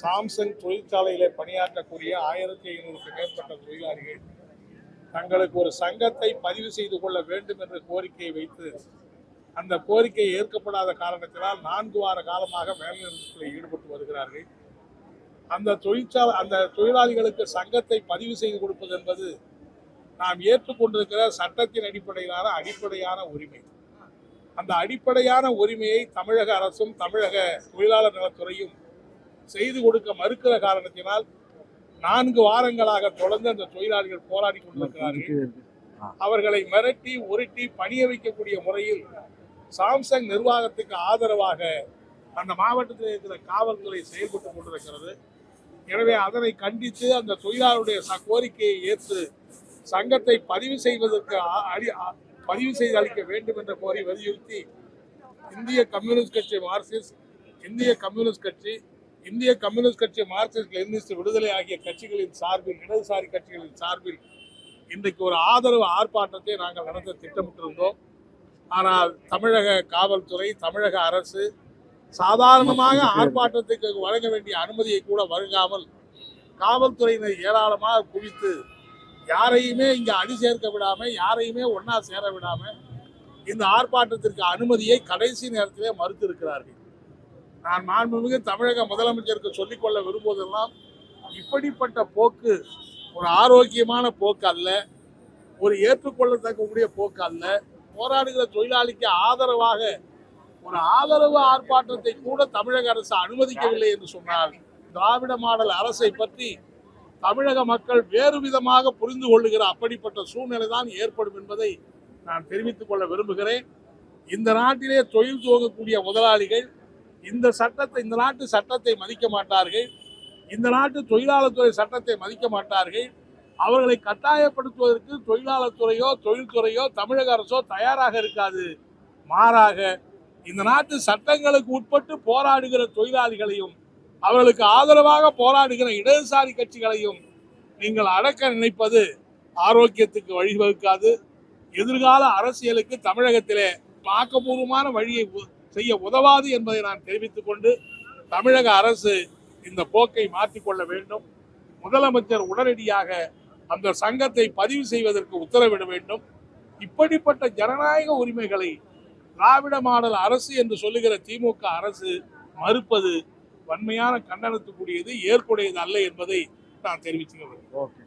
Samsung தொழிற்சாலையிலே பணியாற்றக்கூடிய ஆயிரத்தி ஐநூறுக்கு மேற்பட்ட தொழிலாளிகள் தங்களுக்கு ஒரு சங்கத்தை பதிவு செய்து கொள்ள வேண்டும் என்ற கோரிக்கையை வைத்து அந்த கோரிக்கை ஏற்கப்படாத காரணத்தினால் நான்கு வார காலமாக வேலைநிறுத்தத்தில் ஈடுபட்டு வருகிறார்கள். அந்த தொழிற்சாலை அந்த தொழிலாளிகளுக்கு சங்கத்தை பதிவு செய்து கொடுப்பது என்பது நாம் ஏற்றுக்கொண்டிருக்கிற சட்டத்தின் அடிப்படையிலான அடிப்படையான உரிமை. அந்த அடிப்படையான உரிமையை தமிழக அரசும் தமிழக தொழிலாளர் நலத்துறையும் செய்து கொடுக்க மறுக்கிற காரணத்தினால் நான்கு வாரங்களாக தொடர்ந்து அந்த தொழிலாளிகள் போராடி கொண்டிருக்கிறார்கள். அவர்களை மிரட்டி உருட்டி பணிய வைக்கக்கூடிய முறையில் சாம்சங் நிர்வாகத்துக்கு ஆதரவாக அந்த மாவட்டத்தில் இருக்கிற காவல்துறை செயல்பட்டு கொண்டிருக்கிறது. எனவே அதனை கண்டித்து அந்த தொழிலாளருடைய கோரிக்கையை ஏற்று சங்கத்தை பதிவு செய்வதற்கு அடி- பதிவு செய்து அளிக்க வேண்டும் என்ற கோரி வலியுறுத்தி இந்திய கம்யூனிஸ்ட் கட்சி மார்க்சிஸ்ட் இந்திய கம்யூனிஸ்ட் கட்சி இந்திய கம்யூனிஸ்ட் கட்சி மார்க்சிஸ்ட் லெனினிஸ்ட் விடுதலை ஆகிய கட்சிகளின் சார்பில் இடதுசாரி கட்சிகளின் சார்பில் இன்றைக்கு ஒரு ஆதரவு ஆர்ப்பாட்டத்தை நாங்கள் நடத்த திட்டமிட்டிருந்தோம். ஆனால் தமிழக காவல்துறை தமிழக அரசு சாதாரணமாக ஆர்ப்பாட்டத்துக்கு வழங்க வேண்டிய அனுமதியை கூட வழங்காமல் காவல்துறையினர் ஏராளமாக குவித்து யாரையுமே இங்க அணி சேர்க்க விடாம யாரையுமே ஒண்ணா சேர விடாம இந்த ஆர்ப்பாட்டத்திற்கு அனுமதியை கடைசி நேரத்திலே மறுத்து இருக்கிறார்கள் நான் மாண்புமிகு தமிழக முதலமைச்சருக்கு சொல்லிக்கொள்ள விரும்புவதெல்லாம் இப்படிப்பட்ட போக்கு ஒரு ஆரோக்கியமான போக்கு அல்ல ஒரு ஏற்றுக்கொள்ளத்தக்கக்கூடிய போக்கு அல்ல. போராடுகிற தொழிலாளிக்கு ஆதரவாக ஒரு ஆதரவு ஆர்ப்பாட்டத்தை கூட தமிழக அரசு அனுமதிக்கவில்லை என்று சொன்னால் திராவிட மாடல் அரசை பற்றி தமிழக மக்கள் வேறு விதமாக புரிந்து கொள்ளுகிற அப்படிப்பட்ட சூழ்நிலை தான் ஏற்படும் என்பதை நான் தெரிவித்துக் கொள்ள விரும்புகிறேன். இந்த நாட்டிலே தொழில் துவங்கக்கூடிய முதலாளிகள் இந்த சட்டத்தை இந்த நாட்டு சட்டத்தை மதிக்க மாட்டார்கள். இந்த நாட்டு தொழிலாளத்துறை சட்டத்தை மதிக்க மாட்டார்கள். அவர்களை கட்டாயப்படுத்துவதற்கு தொழிலாளர் துறையோ தொழில்துறையோ தமிழக அரசோ தயாராக இருக்காது. மாறாக இந்த நாட்டு சட்டங்களுக்கு உட்பட்டு போராடுகிற தொழிலாளிகளையும் அவர்களுக்கு ஆதரவாக போராடுகிற இடதுசாரி கட்சிகளையும் நீங்கள் அடக்க நினைப்பது ஆரோக்கியத்துக்கு வழிவகுக்காது. எதிர்கால அரசியலுக்கு தமிழகத்திலே ஆக்கப்பூர்வமான வழியை செய்ய உதவாது என்பதை நான் தெரிவித்துக் கொண்டு தமிழக அரசு இந்த போக்கை மாற்றிக்கொள்ள வேண்டும். முதலமைச்சர் உடனடியாக அந்த சங்கத்தை பதிவு செய்வதற்கு உத்தரவிட வேண்டும். இப்படிப்பட்ட ஜனநாயக உரிமைகளை திராவிட மாடல் அரசு என்று சொல்லுகிற திமுக அரசு மறுப்பது வன்மையான கண்டனத்துக்குரியது ஏற்புடையது அல்ல என்பதை நான் தெரிவித்துக்கிறேன் ஓகே